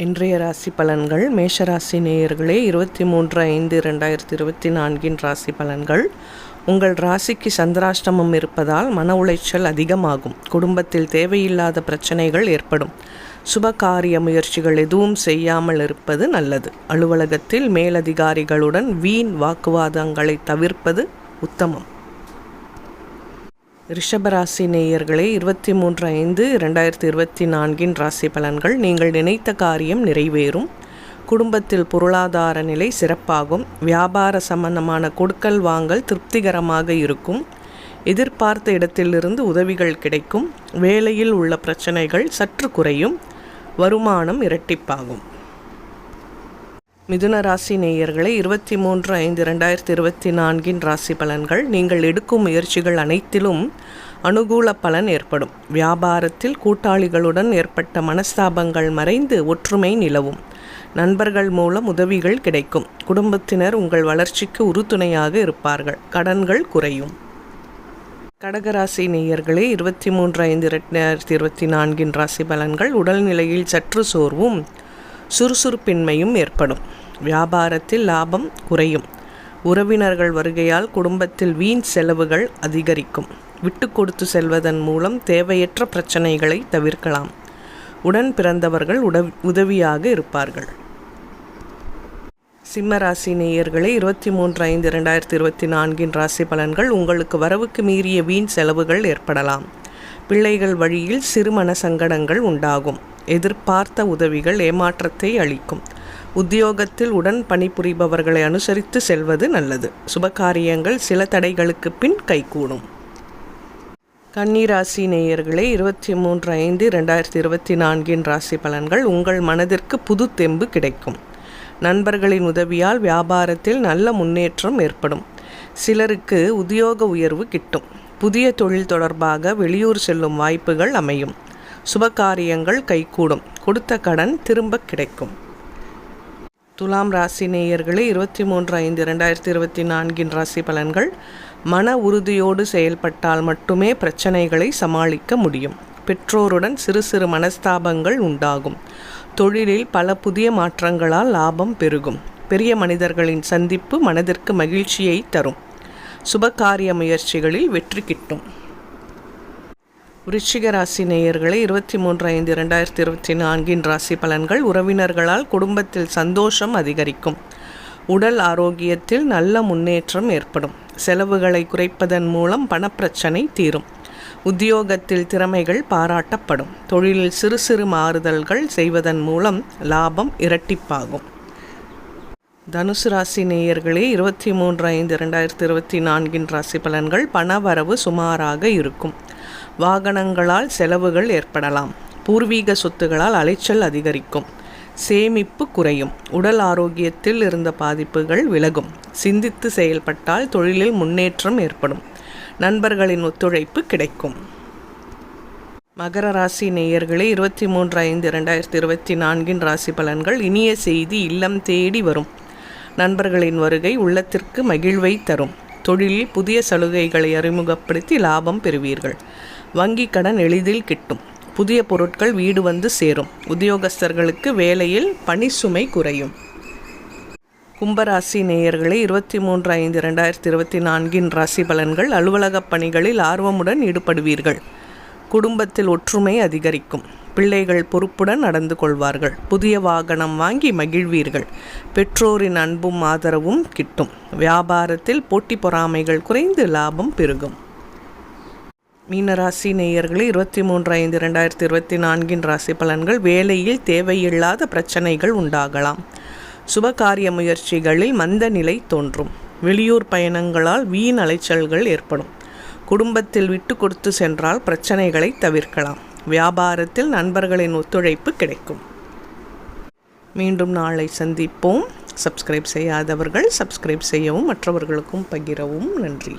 இன்றைய ராசி பலன்கள் மேஷராசி நேயர்களே இருபத்தி மூன்று ஐந்து ரெண்டாயிரத்தி இருபத்தி நான்கின் ராசி பலன்கள். உங்கள் ராசிக்கு சந்திராஷ்டமம் இருப்பதால் மன உளைச்சல் அதிகமாகும். குடும்பத்தில் தேவையில்லாத பிரச்சனைகள் ஏற்படும். சுப காரிய முயற்சிகள் எதுவும் செய்யாமல் இருப்பது நல்லது. அலுவலகத்தில் மேலதிகாரிகளுடன் வீண் வாக்குவாதங்களை தவிர்ப்பது உத்தமம். ரிஷபராசி நேயர்களே இருபத்தி மூன்று ஐந்து ரெண்டாயிரத்தி இருபத்தி நான்கின் ராசி பலன்கள். நீங்கள் நினைத்த காரியம் நிறைவேறும். குடும்பத்தில் பொருளாதார நிலை சிறப்பாகும். வியாபார சம்பந்தமான கொடுக்கல் வாங்கல் திருப்திகரமாக இருக்கும். எதிர்பார்த்த இடத்திலிருந்து உதவிகள் கிடைக்கும். வேலையில் உள்ள பிரச்சனைகள் சற்று குறையும். வருமானம் இரட்டிப்பாகும். மிதுன ராசி நேயர்களை இருபத்தி மூன்று ஐந்து ரெண்டாயிரத்தி இருபத்தி நான்கின் ராசி பலன்கள். நீங்கள் எடுக்கும் முயற்சிகள் அனைத்திலும் அனுகூல பலன் ஏற்படும். வியாபாரத்தில் கூட்டாளிகளுடன் ஏற்பட்ட மனஸ்தாபங்கள் மறைந்து ஒற்றுமை நிலவும். நண்பர்கள் மூலம் உதவிகள் கிடைக்கும். குடும்பத்தினர் உங்கள் வளர்ச்சிக்கு உறுதுணையாக இருப்பார்கள். கடன்கள் குறையும். கடகராசி நேயர்களே இருபத்தி மூன்று ஐந்து ரெண்டாயிரத்தி இருபத்தி நான்கின் ராசி பலன்கள். உடல்நிலையில் சற்று சோர்வும். சுறுசுறுப்பின்மையும் ஏற்படும். வியாபாரத்தில் லாபம் குறையும். உறவினர்கள் வருகையால் குடும்பத்தில் வீண் செலவுகள் அதிகரிக்கும். விட்டு கொடுத்து செல்வதன் மூலம் தேவையற்ற பிரச்சனைகளை தவிர்க்கலாம். உடன் பிறந்தவர்கள் உட உதவியாக இருப்பார்கள். சிம்மராசி நேயர்களே இருபத்தி மூன்று ஐந்து ரெண்டாயிரத்தி இருபத்தி நான்கின் ராசி பலன்கள் உங்களுக்கு வரவுக்கு மீறிய வீண் செலவுகள் ஏற்படலாம். பிள்ளைகள் வழியில் சிறுமண சங்கடங்கள் உண்டாகும். எதிர்பார்த்த உதவிகள் ஏமாற்றத்தை அளிக்கும். உத்தியோகத்தில் உடன் பணிபுரிபவர்களை அனுசரித்து செல்வது நல்லது. சுபகாரியங்கள் சில தடைகளுக்கு பின் கைகூடும். கன்னிராசி நேயர்களே இருபத்தி மூன்று ஐந்து ரெண்டாயிரத்தி இருபத்தி நான்கின் ராசி பலன்கள் உங்கள் மனதிற்கு புது தெம்பு கிடைக்கும். நண்பர்களின் உதவியால் வியாபாரத்தில் நல்ல முன்னேற்றம் ஏற்படும். சிலருக்கு உத்தியோக உயர்வு கிட்டும். புதிய தொழில் தொடர்பாக வெளியூர் செல்லும் வாய்ப்புகள் அமையும். சுபகாரியங்கள் கைகூடும். கொடுத்த கடன் திரும்ப கிடைக்கும். துலாம் ராசி நேயர்களே இருபத்தி மூன்று ஐந்து ரெண்டாயிரத்தி இருபத்தி நான்கின் ராசி பலன்கள் மன உறுதியோடு செயல்பட்டால் மட்டுமே பிரச்சனைகளை சமாளிக்க முடியும். பெற்றோருடன் சிறு சிறு மனஸ்தாபங்கள் உண்டாகும். தொழிலில் பல புதிய மாற்றங்களால் லாபம் பெருகும். பெரிய மனிதர்களின் சந்திப்பு மனதிற்கு மகிழ்ச்சியை தரும். சுபகாரிய முயற்சிகளில் வெற்றி கிட்டும். விருச்சிக ராசி நேயர்களை இருபத்தி மூன்று ஐந்து இரண்டாயிரத்தி இருபத்தி நான்கின் ராசி பலன்கள் உறவினர்களால் குடும்பத்தில் சந்தோஷம் அதிகரிக்கும். உடல் ஆரோக்கியத்தில் நல்ல முன்னேற்றம் ஏற்படும். செலவுகளை குறைப்பதன் மூலம் பணப்பிரச்சனை தீரும். உத்தியோகத்தில் திறமைகள் பாராட்டப்படும். தொழிலில் சிறு சிறு மாறுதல்கள் செய்வதன் மூலம் லாபம் இரட்டிப்பாகும். தனுசு ராசி நேயர்களே இருபத்தி மூன்று ஐந்து இரண்டாயிரத்தி இருபத்தி நான்கின் ராசி பலன்கள் பண வரவு சுமாராக இருக்கும். வாகனங்களால் செலவுகள் ஏற்படலாம். பூர்வீக சொத்துகளால் அலைச்சல் அதிகரிக்கும். சேமிப்பு குறையும். உடல் ஆரோக்கியத்தில் இருந்த பாதிப்புகள் விலகும். சிந்தித்து செயல்பட்டால் தொழிலில் முன்னேற்றம் ஏற்படும். நண்பர்களின் ஒத்துழைப்பு கிடைக்கும். மகர ராசி நேயர்களே இருபத்தி மூன்று ஐந்து இரண்டாயிரத்தி இருபத்தி நான்கின் ராசி பலன்கள் இனிய செய்தி இல்லம் தேடி வரும். நண்பர்களின் வருகை உள்ளத்திற்கு மகிழ்வை தரும். தொழிலில் புதிய சலுகைகளை அறிமுகப்படுத்தி லாபம் பெறுவீர்கள். வங்கி கடன் எளிதில் கிட்டும். புதிய பொருட்கள் வீடு வந்து சேரும். உத்தியோகஸ்தர்களுக்கு வேலையில் பணி சுமை குறையும். கும்பராசி நேயர்களே இருபத்தி மூன்று ஐந்து ரெண்டாயிரத்தி இருபத்தி நான்கின் ராசி பலன்கள் அலுவலகப் பணிகளில் ஆர்வமுடன் ஈடுபடுவீர்கள். குடும்பத்தில் ஒற்றுமை அதிகரிக்கும். பிள்ளைகள் பொறுப்புடன் நடந்து கொள்வார்கள். புதிய வாகனம் வாங்கி மகிழ்வீர்கள். பெற்றோரின் அன்பும் ஆதரவும் கிட்டும். வியாபாரத்தில் போட்டி பொறாமைகள் குறைந்து லாபம் பெருகும். மீனராசி நேயர்களே இருபத்தி மூன்று ஐந்து ரெண்டாயிரத்தி இருபத்தி நான்கின் ராசி பலன்கள் வேலையில் தேவையில்லாத பிரச்சனைகள் உண்டாகலாம். சுபகாரிய முயற்சிகளில் மந்த நிலை தோன்றும். வெளியூர் பயணங்களால் வீண் அலைச்சல்கள் ஏற்படும். குடும்பத்தில் விட்டு கொடுத்து சென்றால் பிரச்சனைகளை தவிர்க்கலாம். வியாபாரத்தில் நண்பர்களின் ஒத்துழைப்பு கிடைக்கும். மீண்டும் நாளை சந்திப்போம். சப்ஸ்கிரைப் செய்யாதவர்கள் சப்ஸ்கிரைப் செய்யவும் மற்றவர்களுக்கும் பகிரவும். நன்றி.